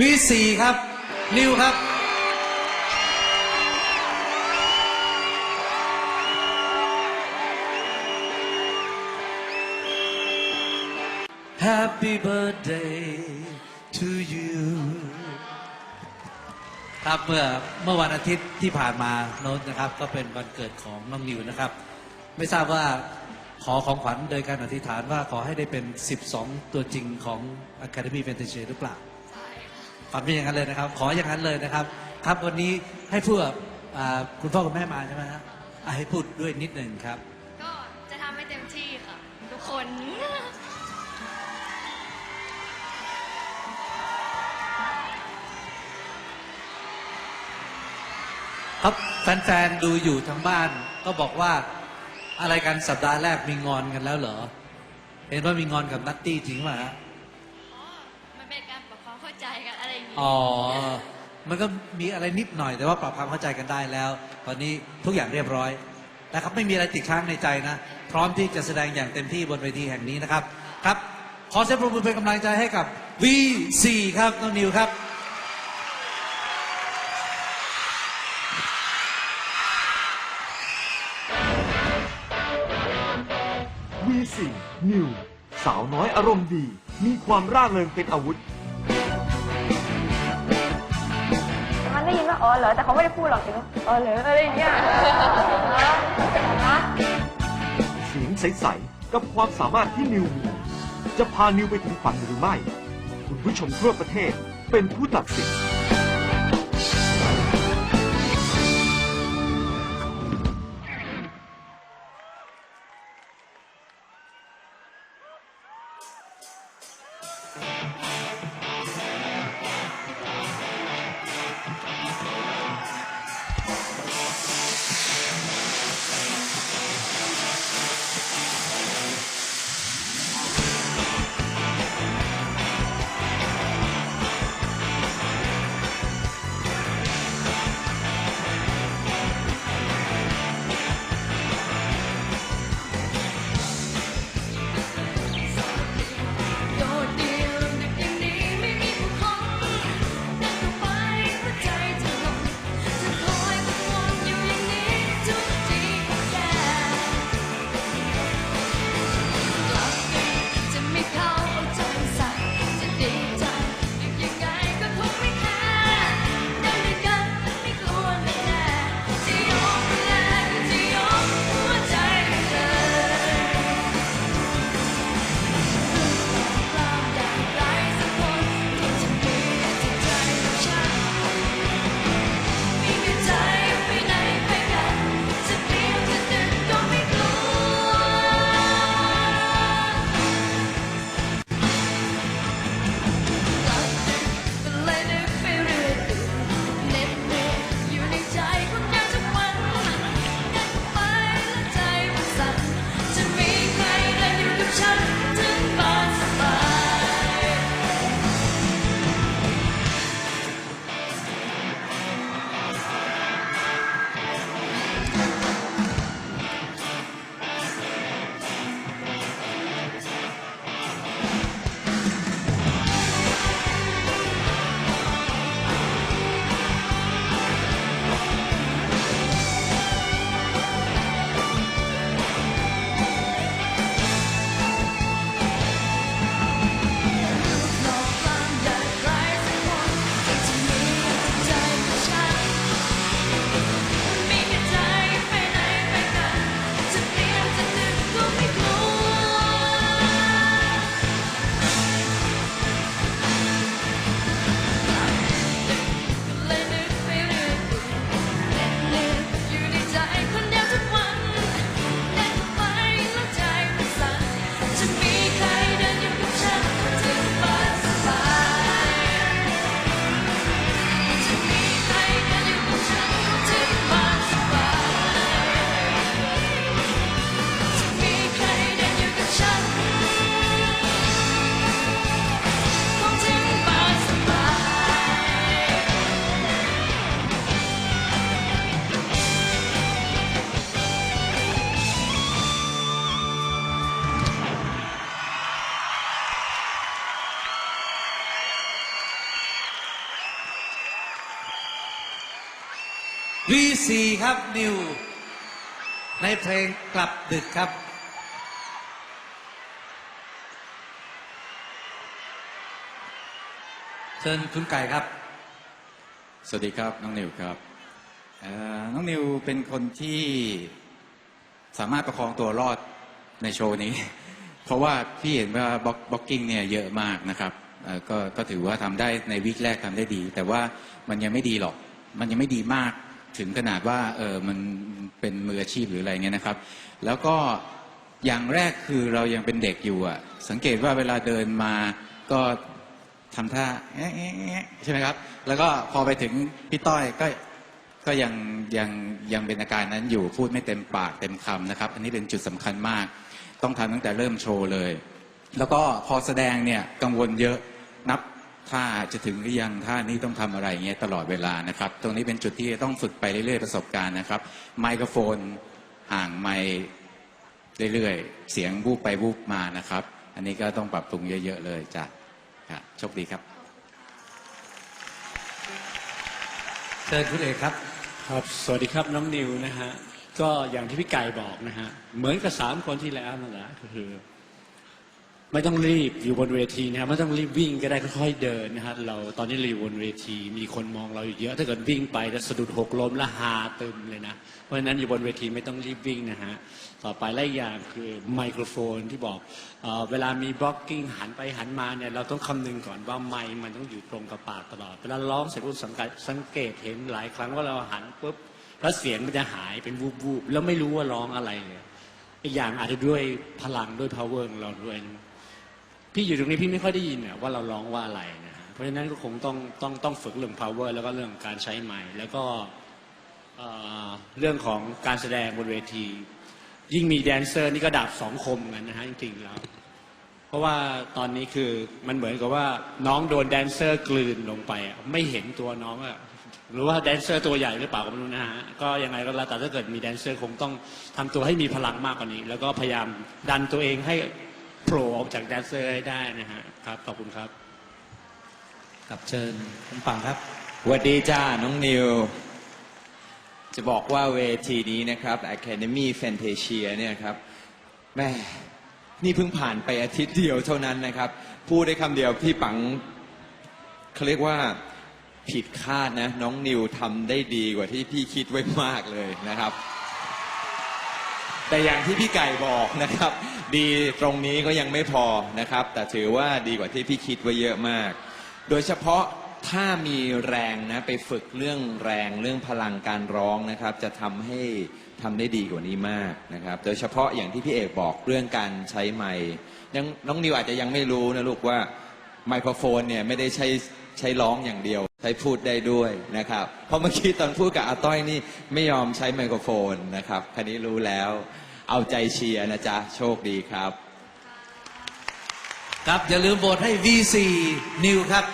วีสี่ครับ นิวครับ Happy birthday to you ครับเมื่อเมื่อวันอาทิตย์ที่ผ่านมาโน้ตนะครับ ก็เป็นวันเกิดของน้องนิวนะครับ ไม่ทราบว่าขอของขวัญโดยการอธิษฐานว่าขอให้ได้เป็น 12 ตัวจริงของ Academy Fantasy หรือเปล่า ฝันเป็นอย่างนั้นเลยนะครับ ขออย่างนั้นเลยนะครับ ครับวันนี้ให้พูดกับอ่าคุณพ่อคุณแม่มาใช่ไหมครับอะให้พูดด้วยนิดหนึ่งครับ ก็จะทำให้เต็มที่ค่ะ ทุกคน ครับแฟนๆดูอยู่ทางบ้าน ก็บอกว่าอะไรกันสัปดาห์แรกมีงอนกันแล้วเหรอ เห็นว่ามีงอนกับนัตตี้จริงป่ะฮะ อ๋อ มันเป็นการปรับความเข้าใจกัน อ๋อ มันก็มีอะไรนิดหน่อย แต่ว่าปรับความเข้าใจกันได้แล้ว ตอนนี้ทุกอย่างเรียบร้อยนะครับไม่มีอะไรติดค้างในใจนะ พร้อมที่จะแสดงอย่างเต็มที่บนเวทีแห่งนี้นะครับ ครับ ขอเสียงปรบมือเป็นกำลังใจให้กับ V4 ครับน้องนิวครับวีสินิว สาวน้อยอารมณ์ดี มีความร่าเริงเป็นอาวุธ อ๋อเหรอแต่เขาไม่ได้พูดหรอกถึงอ๋อเหรออะไรอย่างเงี้ยเสียงใสๆกับความสามารถที่นิวมีจะพานิวไปถึงฝันหรือไม่ คุณผู้ชมทั่วประเทศเป็นผู้ตัดสิน V4 ครับนิว ในเพลงกลับดึกครับเชิญคุณไก่ครับ สวัสดีครับน้องนิวครับน้องนิวเป็นคนที่สามารถประคองตัวรอดในโชว์นี้ เพราะว่าพี่เห็นว่าบล็อกบล็อกกิ้งเนี่ยเยอะมากนะครับก็ก็ถือว่าทำได้ในวีคแรกทำได้ดี แต่ว่ามันยังไม่ดีหรอก มันยังไม่ดีมาก ถึงขนาดว่าเออมันเป็นมืออาชีพหรืออะไรเงี้ยนะครับ แล้วก็อย่างแรกคือเรายังเป็นเด็กอยู่อะสังเกตว่าเวลาเดินมาก็ทำท่าใช่ไหมครับ แล้วก็พอไปถึงพี่ต้อยก็ก็ยังยังยังเป็นอาการนั้นอยู่พูดไม่เต็มปากเต็มคำนะครับ อันนี้เป็นจุดสำคัญมาก ต้องทำตั้งแต่เริ่มโชว์เลย แล้วก็พอแสดงเนี่ยกังวลเยอะนับ ท่าจะถึงหรือยังท่านี้ต้องทำอะไรอย่างเงี้ยตลอดเวลานะครับ ตรงนี้เป็นจุดที่ต้องฝึกไปเรื่อยๆประสบการณ์นะครับ ไมโครโฟนห่างไมค์เรื่อยๆ เสียงวูบไปวูบมานะครับ อันนี้ก็ต้องปรับปรุงเยอะๆเลยจ้ะครับโชคดีครับ เชิญคุณเอกครับ ครับ สวัสดีครับน้องนิวนะฮะ ก็อย่างที่พี่ไก่บอกนะฮะ เหมือนกับสามคนที่แล้วนั่นแหละก็คือ ไม่ต้องรีบอยู่บนเวทีนะฮะไม่ต้องรีบวิ่งก็ได้ค่อยๆเดินนะฮะเราตอนนี้เราอยู่บนเวที มีคนมองเราอยู่เยอะถ้าเกิดวิ่งไปจะสะดุดหกล้มและหาตึมเลยนะเพราะฉะนั้นอยู่บนเวทีไม่ต้องรีบวิ่งนะฮะต่อไปไล่อย่างคือไมโครโฟนที่บอกเออเวลามีบล็อกกิ้งหันไปหันมาเนี่ยเราต้องคำนึงก่อนว่าไมค์มันต้องอยู่ตรงกับปากตลอดเวลาร้องเสร็จปุ๊บสังเกตสังเกตเห็นหลายครั้งว่าเราหันปุ๊บแล้วเสียงมันจะหายเป็นวูบๆแล้วไม่รู้ว่าร้องอะไรเลยอีกอย่างอาจจะด้วยพลังด้วย power ของเราด้วยนะ พี่อยู่ตรงนี้พี่ไม่ค่อยได้ยินเนี่ยว่าเราร้องว่าอะไรนะฮะเพราะฉะนั้นก็คงต้องต้องต้องฝึกเรื่อง power แล้วก็เรื่องการใช้ไมค์แล้วก็เอ่อเรื่องของการแสดงบนเวที ยิ่งมีแดนเซอร์นี่ก็ดาบสองคมเหมือนกันนะฮะจริงๆแล้ว เพราะว่าตอนนี้คือมันเหมือนกับว่าน้องโดนแดนเซอร์กลืนลงไปอะไม่เห็นตัวน้องอะหรือว่าแดนเซอร์ตัวใหญ่หรือเปล่าก็ไม่รู้นะฮะก็ยังไงก็แล้วแต่ถ้าเกิดมีแดนเซอร์คงต้องทำตัวให้มีพลังมากกว่านี้ แล้วก็พยายามดันตัวเองให้ โผล่ออกจากแดนเซอร์ให้ได้นะฮะครับขอบคุณครับกับเชิญคุณปังครับสวัสดีจ้า น้องนิว จะบอกว่าเวทีนี้นะครับ Academy Fantasia เนี่ยครับแม่นี่เพิ่งผ่านไปอาทิตย์เดียวเท่านั้นนะครับ พูดได้คำเดียวพี่ปังเขาเรียกว่าผิดคาดนะ น้องนิวทำได้ดีกว่าที่พี่คิดไว้มากเลยนะครับ แต่อย่างที่พี่ไก่บอกนะครับ ดีตรงนี้ก็ยังไม่พอนะครับ แต่ถือว่าดีกว่าที่พี่คิดไว้เยอะมาก โดยเฉพาะถ้ามีแรงนะไปฝึกเรื่องแรงเรื่องพลังการร้องนะครับ จะทำให้ทำได้ดีกว่านี้มากนะครับ โดยเฉพาะอย่างที่พี่เอกบอกเรื่องการใช้ไมค์ยังน้องนิวอาจจะยังไม่รู้นะลูกว่าไมโครโฟนเนี่ยไม่ได้ใช้ใช้ร้องอย่างเดียว ช้พูดได้ด้วยนะครับ เพราะเมื่อกี้ตอนพูดกับอาต้อยนี่ไม่ยอมใช้ไมโครโฟนนะครับคันนี้รู้แล้ว เอาใจเชียร์นะจ๊ะ โชคดีครับ ครับ อย่าลืมโหวตให้ V4 นิวครับ